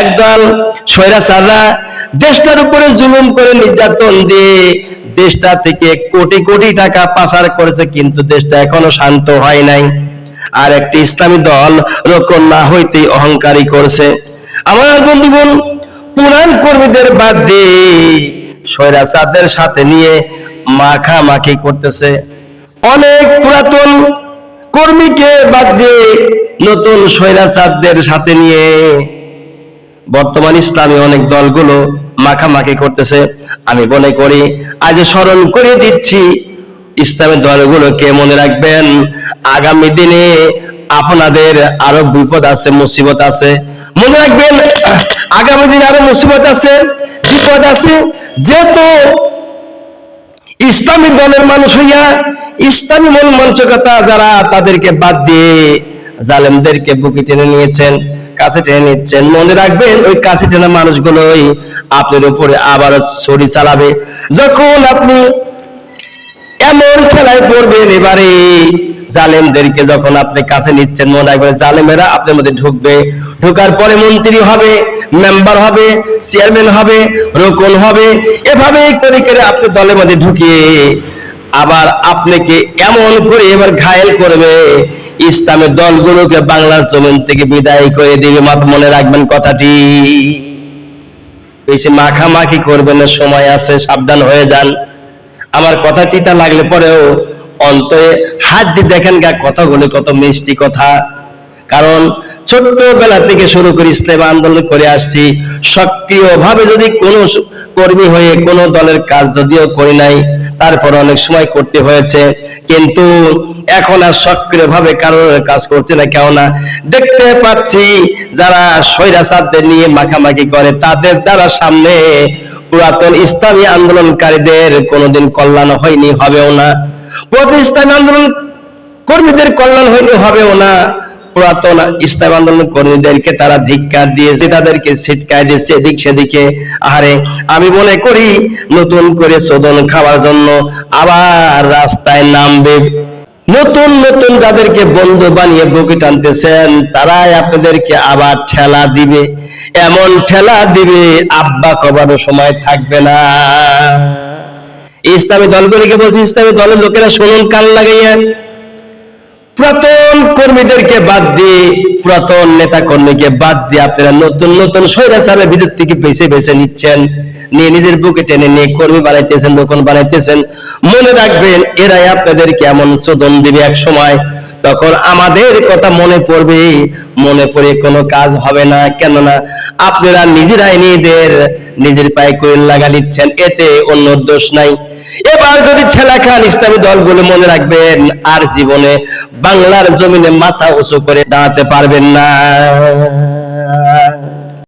একদল স্বৈরাচাররা দেশটার উপরে জুলুম করে নির্যাতন দিয়ে দেশটা থেকে কোটি কোটি টাকা পাচার করেছে, কিন্তু দেশটা এখনও শান্ত হয় নাই। আর একটি ইসলামী দল রোকন না হইতেই অহংকারী করছে। আমার বন্ধুগণ, পুরাণ কর্মীদের বাদ দিয়ে স্বৈরাচারদের সাথে নিয়ে মাখামাখি করতেছে। অনেক পুরাতন কর্মীকে বাদ দিয়ে নতুন স্বৈরাচারদের সাথে নিয়ে বর্তমান ইসলামী অনেক দলগুলো মাখামাখি করতেছে। আমি মনে করি, আজ স্মরণ করে দিচ্ছি ইসলামী দলগুলোকে মনে রাখবেন? আগামী দিনে আপনাদের আরও বিপদ আছে, মুসিবত আছে। মনে রাখবেন, আগামী দিনে আরও মুসিবত আছে, বিপদ আছে। যেহেতু ইসলামী দলের মানুষ হইয়া ইসলামী মন মঞ্চকতা যারা তাদেরকে বাদ দিয়ে জালেমদেরকে বুকে টেনে নিয়েছেন কাছে টেনে নিচ্ছেন। মনে রাখবেন, ওই কাছে টেনে মানুষগুলোই আপনার উপরে আবার ছড়ি চালাবে। যখন আপনি এমন খেলায় পড়বেন এবারে, জালেমদেরকে যখন আপনি কাছে নিচ্ছেন, মনে রাখবেন জালেমেরা আপনার মধ্যে ঢুকবে। ঢোকার পরে মন্ত্রী হবে, মেম্বার হবে, চেয়ারম্যান হবে, রোকন হবে। এভাবে করে করে আপনি দলের মধ্যে ঢুকিয়ে আবার আপনাকে এমন করে এবার ঘায়েল করবে, ইসলামের দলগুলোকে বাংলার জমিন থেকে বিদায় করে দিবে। মাত্র মনে রাখবেন কথাটি। বেশি মাখামাখি করবেন না, সময় আছে, সাবধান হয়ে যান। আমার কথা তিতা লাগলে পরেও অন্তরে হাত দিয়ে দেখেন গা, কথাগুলো কত মিষ্টি কথা। কারণ ছোট্টবেলা থেকে শুরু করে ইসলাম আন্দোলন করে আসছি, সক্রিয়ভাবে যদি কোনো কর্মী হয়ে কোনো দলের কাজ যদিও করি নাই তারপর অনেক সময় করতে হয়েছে। কিন্তু এখন আর সক্রিয়ভাবে কারোর কাজ করছে না, কেননা দেখতে পাচ্ছি যারা স্বৈরাচারদের নিয়ে মাখামাখি করে, তাদের দ্বারা সামনে পুরাতন ইসলামী আন্দোলনকারীদের কোনোদিন কল্যাণ হয়নি, হবেও না। পুরাতন ইসলামী আন্দোলন কর্মীদের কল্যাণ হয়নি, হবেও না। পুরাতন ইসলাম আন্দোলন কর্মীদেরকে তারা ধিক্কার দিয়েছে, তাদেরকে ছিটকায় দিয়েছে, এদিক সেদিকে। আরে আমি মনে করি নতুন করে শোধন খাওয়ার জন্য আবার রাস্তায় নামবে। নতুন নতুন যাদেরকে বন্ধু বানিয়ে বুকে টানতেছেন, তারাই আপনাদেরকে আবার ঠেলা দিবে। এমন ঠেলা দিবে, আব্বা কবারও সময় থাকবে না। ইসলামী দলগুলিকে বলছি, ইসলামী দলের লোকেরা শুনুন, কান লাগাইয়া। পুরাতন কর্মীদেরকে বাদ দিয়ে পুরাতন নেতা কর্মীকে বাদ দিয়ে আপনারা নতুন নতুন স্বৈরাচারের ভিতর থেকে বেছে বেছে নিচ্ছেন। নিয়ে নিজের বুকে টেনে নিয়ে কর্মী বানাইতেছেন, দোকান বানাইতেছেন। মনে রাখবেন, এরাই আপনাদেরকে এমন চোদন দিবে এক সময়। তখন আমাদের কথা মনে পড়বে, মনে পড়ে কোনো কাজ হবে না। কেননা আপনারা নিজেরাই নিজেদের নিজের পায়ে কোয়েল লাগা নিচ্ছেন, এতে অন্য দোষ নাই। এবার যদি ছেলা খান ইসলামী দলগুলো মনে রাখবেন, আর জীবনে বাংলার জমিনে মাথা উঁচু করে দাঁড়াতে পারবেন না।